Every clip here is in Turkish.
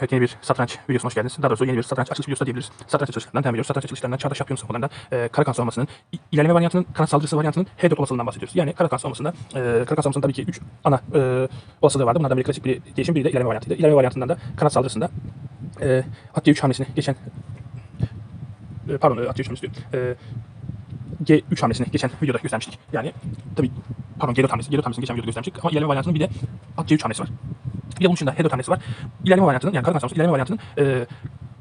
Evet yeni bir satranç videosuna hoş geldiniz. Daha doğrusu yeni bir satranç açılış videosu da diyebiliriz. Satranç açılışlarından devam ediyoruz. Satranç açılışlarından Çağdaş Şampiyon sınıflarından e, Karakan savunmasının ilerleme varyantının, kanat saldırısı varyantının H4 olasılığından bahsediyoruz. Yani Karakan savunmasında, e, Karakan savunmasında tabii ki 3 ana e, olasılığı vardı. Bunlardan biri klasik bir değişim, biri de ilerleme varyantıydı. İlerleme varyantından da kanat saldırısında e, at C3 hamlesini geçen e, pardon e, at C3 hamlesi diyorum. E, G3 hamlesini geçen videoda göstermiştik. Yani tabii pardon G4 hamlesi, G4 hamlesini geçen videoda göstermiştik. Ama ilerleme varyantının bir de at C3 hamlesi var. Bir de bunun dışında H4 hamlesi var. İlerleme varyantının yani Karakan savunması ilerleme varyantının e,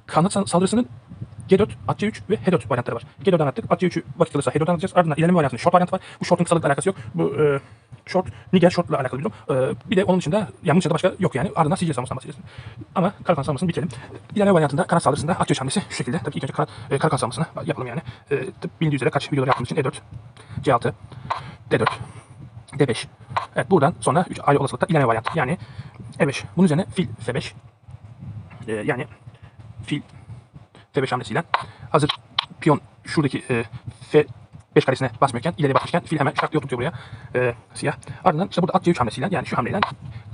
kanat sal- saldırısının G4, at C3 ve H4 varyantları var. G4'den attık. At C3'ü vakit kalırsa H4'den atacağız. Ardından ilerleme varyantının short varyantı var. Bu short'un kısalıkla alakası yok. Bu e, short, Niger short'la alakalı bir durum. E, bir de onun dışında, yani bunun dışında başka yok yani. Ardından Sicilya savunmasından bahsedeceğiz. Ama Karakan savunmasını bitirelim. İlerleme varyantında kanat saldırısında at C3 hamlesi şu şekilde. Tabii ilk önce kanat, e, savunmasını yapalım yani. E, bilindiği üzere kaç videolar yaptığımız için E4, C6, D4, D5. Evet buradan sonra 3 ayrı olasılıkta ilerleme varyantı. Yani E5. Bunun üzerine fil F5. E, yani fil F5 hamlesiyle hazır piyon şuradaki e, F5 karesine basmıyorken ileriye basmışken fil hemen diye oturtuyor buraya e, siyah. Ardından işte burada at C3 hamlesiyle yani şu hamleyle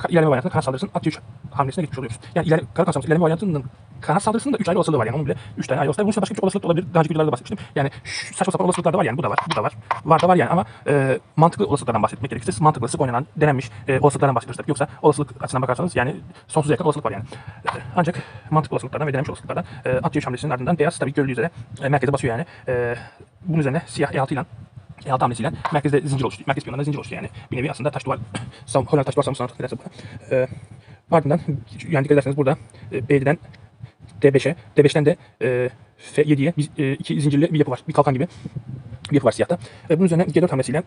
ilerleme varyantına kanat saldırısının at C3 hamlesine geçmiş oluyoruz. Yani ileri, kanat saldırısı ilerleme varyantının kanat saldırısının da 3 ayrı olasılığı var yani onun bile 3 tane ayrı olasılığı. Bunun dışında başka bir olasılık da olabilir. Daha önceki videolarda bahsetmiştim. Yani şu saçma sapan olasılıklar da var yani bu da var, bu da var. Var da var yani ama e, mantıklı olasılıklardan bahsetmek gerekirse mantıklı sık oynanan, denenmiş e, olasılıklardan bahsediyoruz tabii. Yoksa olasılık açısından bakarsanız yani sonsuza yakın olasılık var yani. E, ancak mantıklı olasılıklardan ve denenmiş olasılıklardan e, at C3 hamlesinin ardından beyaz tabii görüldüğü üzere e, merkeze basıyor yani. E, bunun üzerine siyah E6 ile E6 hamlesiyle merkezde zincir oluşturuyor. Merkez piyonlarında zincir oluşturuyor yani. Bir nevi aslında taş duvar, Hollanda taş duvar savunmasına takılırsa bu. E, ardından yani dikkat ederseniz burada e, B7'den D5'e, D5'ten de e, F7'ye bir, e, iki zincirli bir yapı var. Bir kalkan gibi bir yapı var siyahta. E, bunun üzerine G4 hamlesiyle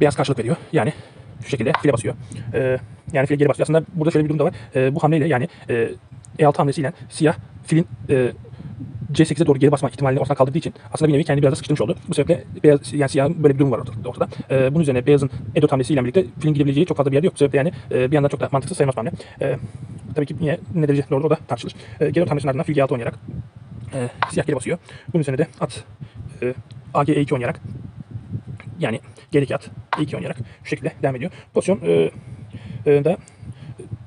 beyaz karşılık veriyor. Yani şu şekilde file basıyor. E, yani file geri basıyor. Aslında burada şöyle bir durum da var. E, bu hamleyle yani e, E6 hamlesiyle siyah filin e, C8'e doğru geri basma ihtimalini ortadan kaldırdığı için aslında bir nevi kendi biraz da sıkıştırmış oldu. Bu sebeple beyaz yani siyahın böyle bir durum var ortada. ortada. E, bunun üzerine beyazın E4 hamlesiyle birlikte filin gidebileceği çok fazla bir yer yok. Bu sebeple yani e, bir yandan çok da mantıksız sayılmaz hamle. E, tabii ki yine ne derece doğru o da tartışılır. E, G4 hamlesinin ardından fil G6 oynayarak e, siyah geri basıyor. Bunun üzerine de at e, AG E2 oynayarak yani geri at E2 oynayarak şu şekilde devam ediyor. Pozisyon e, e, da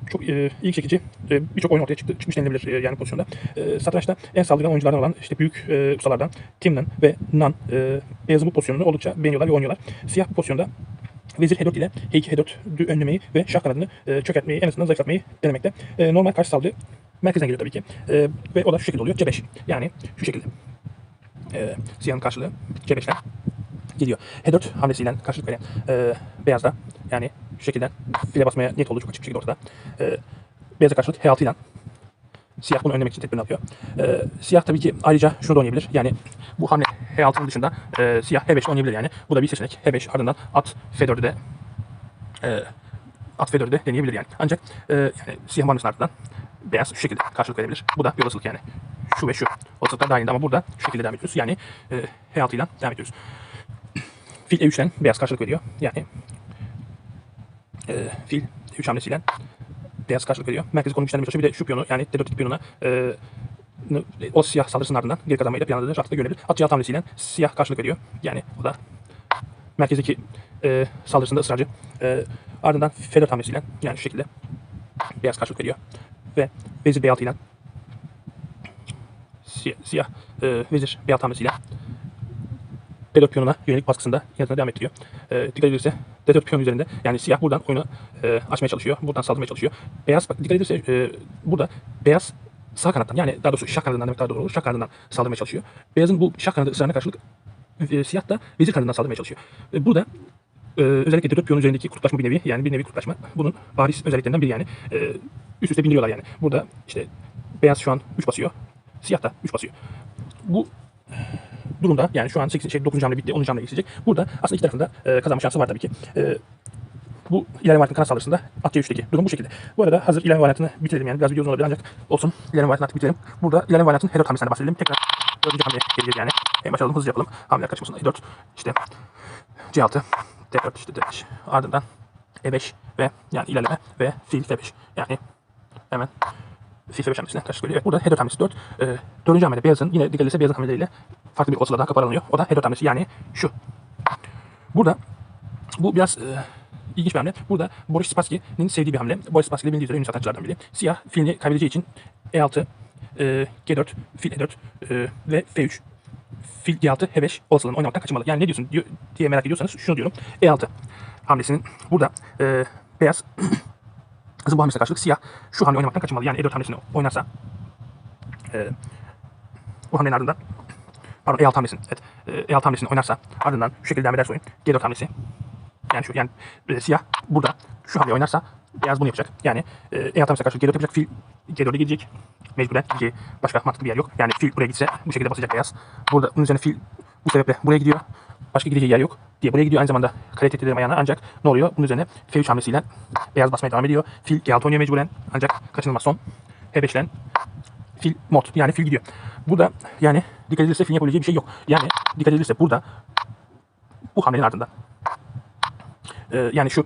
çok e, ilgi çekici e, birçok oyun ortaya çıktı, çıkmış denilebilir e, yani pozisyonda. E, satrançta en saldırgan oyunculardan olan işte büyük e, ustalardan Timnan ve Nan e, beyazın bu pozisyonunu oldukça beğeniyorlar ve oynuyorlar. Siyah bu pozisyonda Vezir H4 ile H2 H4'ü önlemeyi ve şah kanadını e, çökertmeyi en azından zayıflatmayı denemekte. E, normal karşı saldırı merkezden geliyor tabii ki. E, ve o da şu şekilde oluyor. C5. Yani şu şekilde. E, siyahın karşılığı C5'ten geliyor. H4 hamlesiyle karşılık veren e, beyaz da yani şu şekilde file basmaya niyet olduğu çok açık bir şekilde ortada. E, beyaza karşılık H6 ile siyah bunu önlemek için tedbirini alıyor. E, siyah tabii ki ayrıca şunu da oynayabilir. Yani bu hamle H6'nın dışında e, siyah H5 oynayabilir yani. Bu da bir seçenek. H5 ardından at F4'ü de e, at F4'ü de deneyebilir yani. Ancak e, yani siyah hamlesinin ardından beyaz şu şekilde karşılık verebilir. Bu da bir olasılık yani. Şu ve şu olasılıklar dahilinde ama burada şu şekilde devam ediyoruz. Yani e, H6 ile devam ediyoruz. Fil E3'ten beyaz karşılık veriyor. Yani e, fil E3 hamlesiyle beyaz karşılık veriyor. Merkezi konum işlenmeye çalışıyor. Bir de şu piyonu yani D4 piyonuna e, o siyah saldırısının ardından geri kazanmayı da planladığı rahatlıkla görebilir. At C6 hamlesiyle siyah karşılık veriyor. Yani o da merkezdeki e, saldırısında ısrarcı. E, ardından F4 hamlesiyle yani şu şekilde beyaz karşılık veriyor. Ve vezir B6 ile siyah, siyah e, vezir B6 hamlesiyle D4 piyonuna yönelik baskısında yanıtına devam ettiriyor. E, dikkat edilirse D4 piyon üzerinde yani siyah buradan oyunu e, açmaya çalışıyor. Buradan saldırmaya çalışıyor. Beyaz bak dikkat edilirse e, burada beyaz sağ kanattan yani daha doğrusu şah kanadından demek daha doğru olur. Şah kanadından saldırmaya çalışıyor. Beyazın bu şah kanadı ısrarına karşılık e, siyah da vezir kanadından saldırmaya çalışıyor. E, burada e, özellikle D4 piyon üzerindeki kutuplaşma bir nevi yani bir nevi kutuplaşma. Bunun bariz özelliklerinden biri yani. E, üst üste bindiriyorlar yani. Burada işte beyaz şu an 3 basıyor. Siyah da 3 basıyor. Bu durumda yani şu an 8, şey, 9. hamle bitti 10. hamle geçecek. Burada aslında iki tarafında e, kazanma şansı var tabii ki. E, bu ilerleme varyantının kanat saldırısında at C3'teki durum bu şekilde. Bu arada hazır ilerleme varyantını bitirelim yani biraz video uzun olabilir ancak olsun ilerleme varyantını artık bitirelim. Burada ilerleme varyantının H4 hamlesinden bahsedelim. Tekrar 4. hamleye geleceğiz yani. En başa alalım hızlı yapalım. Hamleler kaçmasın. E4 işte C6 D4 işte D5 ardından E5 ve yani ilerleme ve fil F5 yani hemen fil F5 hamlesine karşı geliyor. Burada H4 hamlesi 4. E, 4. hamlede beyazın yine dikkat edilse beyazın hamleleriyle farklı bir olasılığa daha kaparanıyor. O da H4 hamlesi yani şu. Burada bu biraz e, ilginç bir hamle. Burada Boris Spassky'nin sevdiği bir hamle. Boris Spassky de bildiği üzere ünlü satrançlardan biri. Siyah filini kaybedeceği için E6, e, G4, fil E4 e, ve F3 fil G6, H5 olasılığını oynamaktan kaçınmalı. Yani ne diyorsun diyor, diye merak ediyorsanız şunu diyorum. E6 hamlesinin burada e, beyaz Hızlı bu hamlesine karşılık siyah şu hamle oynamaktan kaçınmalı. Yani E4 hamlesini oynarsa e, bu hamlenin ardından pardon E6 hamlesini evet e, E6 hamlesini oynarsa ardından şu şekilde devam ederse oyun G4 hamlesi yani şu yani e, siyah burada şu hamleyi oynarsa beyaz bunu yapacak. Yani e, E6 hamlesine karşılık G4 yapacak. Fil G4'e gidecek. Mecburen ki başka mantıklı bir yer yok. Yani fil buraya gitse bu şekilde basacak beyaz. Burada bunun üzerine fil bu sebeple buraya gidiyor. Başka gideceği yer yok diye buraya gidiyor. Aynı zamanda kale tehdit ayağına ancak ne oluyor? Bunun üzerine F3 hamlesiyle beyaz basmaya devam ediyor. Fil G6 oynuyor mecburen ancak kaçınılmaz son. H5 ile fil mod yani fil gidiyor. Burada yani dikkat edilirse filin yapabileceği bir şey yok. Yani dikkat edilirse burada bu hamlenin ardından e, yani şu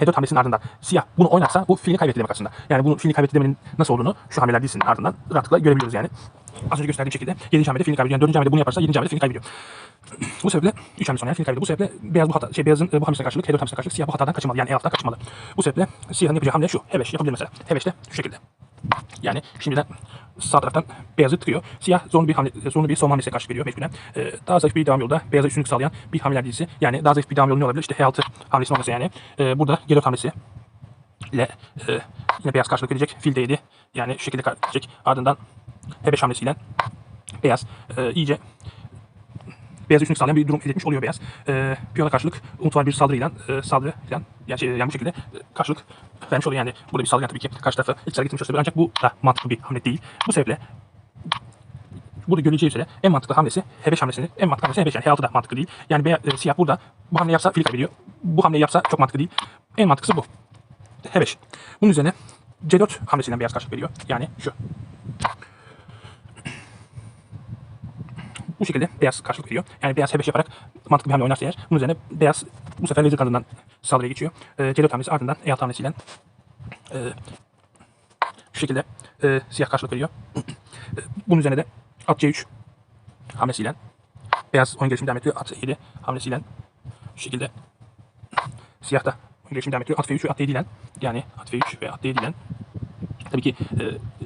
H4 hamlesinin ardından siyah bunu oynarsa bu filini kaybetti demek aslında. Yani bunu filini kaybetti demenin nasıl olduğunu şu hamleler dizisinin ardından rahatlıkla görebiliyoruz yani. Az önce gösterdiğim şekilde 7. hamlede filini kaybediyor. Yani 4. hamlede bunu yaparsa 7. hamlede filini kaybediyor. bu sebeple 3 hamle sonra yani filini kaybediyor. Bu sebeple beyaz bu hata, şey beyazın e, bu hamlesine karşılık H4 hamlesine karşılık siyah bu hatadan kaçınmalı. Yani E6'dan kaçınmalı. Bu sebeple siyahın yapacağı hamle şu. H5 yapabilir mesela. H5 de şu şekilde. Yani şimdiden sağ taraftan beyazı tıkıyor. Siyah zorlu bir hamle, zorlu bir son hamlesine karşı geliyor mecburen. Ee, daha zayıf bir devam yolda beyaza üstünlük sağlayan bir hamleler dizisi. Yani daha zayıf bir devam yolu ne olabilir? İşte H6 hamlesi olması yani. Ee, burada G4 hamlesi ile e, yine beyaz karşılık verecek. Fil D7 yani şu şekilde verecek. Ardından H5 hamlesiyle beyaz e, iyice beyaz üstünlük sağlayan bir durum elde etmiş oluyor beyaz. E, piyona karşılık umut var bir saldırıyla e, saldırı yani, yani, şey, yani bu şekilde e, karşılık vermiş oluyor. Yani burada bir saldırı tabii ki karşı tarafı sıra getirmiş olsa bile ancak bu da mantıklı bir hamle değil. Bu sebeple burada görüleceği üzere en mantıklı hamlesi H5 hamlesini en mantıklı hamlesi H5 yani H6 da mantıklı değil. Yani beyaz, e, siyah burada bu hamleyi yapsa fil kaybediyor. Bu hamleyi yapsa çok mantıklı değil. En mantıklısı bu. H5. Bunun üzerine C4 hamlesiyle beyaz karşılık veriyor. Yani şu. Bu şekilde beyaz karşılık veriyor. Yani beyaz H5 yaparak mantıklı bir hamle oynarsa eğer bunun üzerine beyaz bu sefer vezir kanadından saldırıya geçiyor. Ee, C4 hamlesi ardından E6 hamlesiyle e, şu şekilde e, siyah karşılık veriyor. E, bunun üzerine de at C3 hamlesiyle beyaz oyun gelişimi devam ediyor. At E7 hamlesiyle şu şekilde siyah da oyun gelişimi devam ediyor. At F3 ve at D7 ile yani at F3 ve at D7 ile Tabii ki e,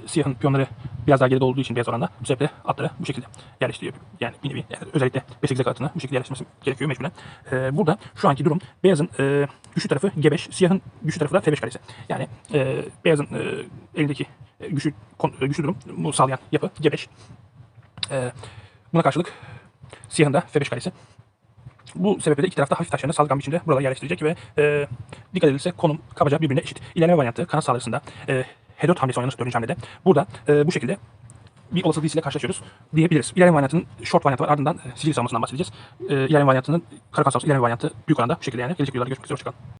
siyahın piyonları biraz daha geride olduğu için beyaz oranda bu sebeple atları bu şekilde yerleştiriyor. Yani bir nevi yani özellikle B8'e atını bu şekilde yerleştirmesi gerekiyor mecburen. E, burada şu anki durum beyazın e, güçlü tarafı G5, siyahın güçlü tarafı da F5 karesi. Yani e, beyazın e, elindeki e, güçlü, e, güçlü durum bu sağlayan yapı G5. E, buna karşılık siyahın da F5 karesi. Bu sebeple de iki tarafta hafif taşlarını saldırgan biçimde buralara yerleştirecek ve e, dikkat edilirse konum kabaca birbirine eşit. İlerleme varyantı kanat saldırısında e, H4 hamlesi oynanırsa 4. hamlede. Burada e, bu şekilde bir olasılık ile karşılaşıyoruz diyebiliriz. İlerleme varyantının short varyantı var. Ardından e, Sicilya savunmasından bahsedeceğiz. E, ilerleme varyantının kara kanat savunması, ilerleme varyantı büyük oranda bu şekilde yani. Gelecek videolarda görüşmek üzere. Hoşçakalın.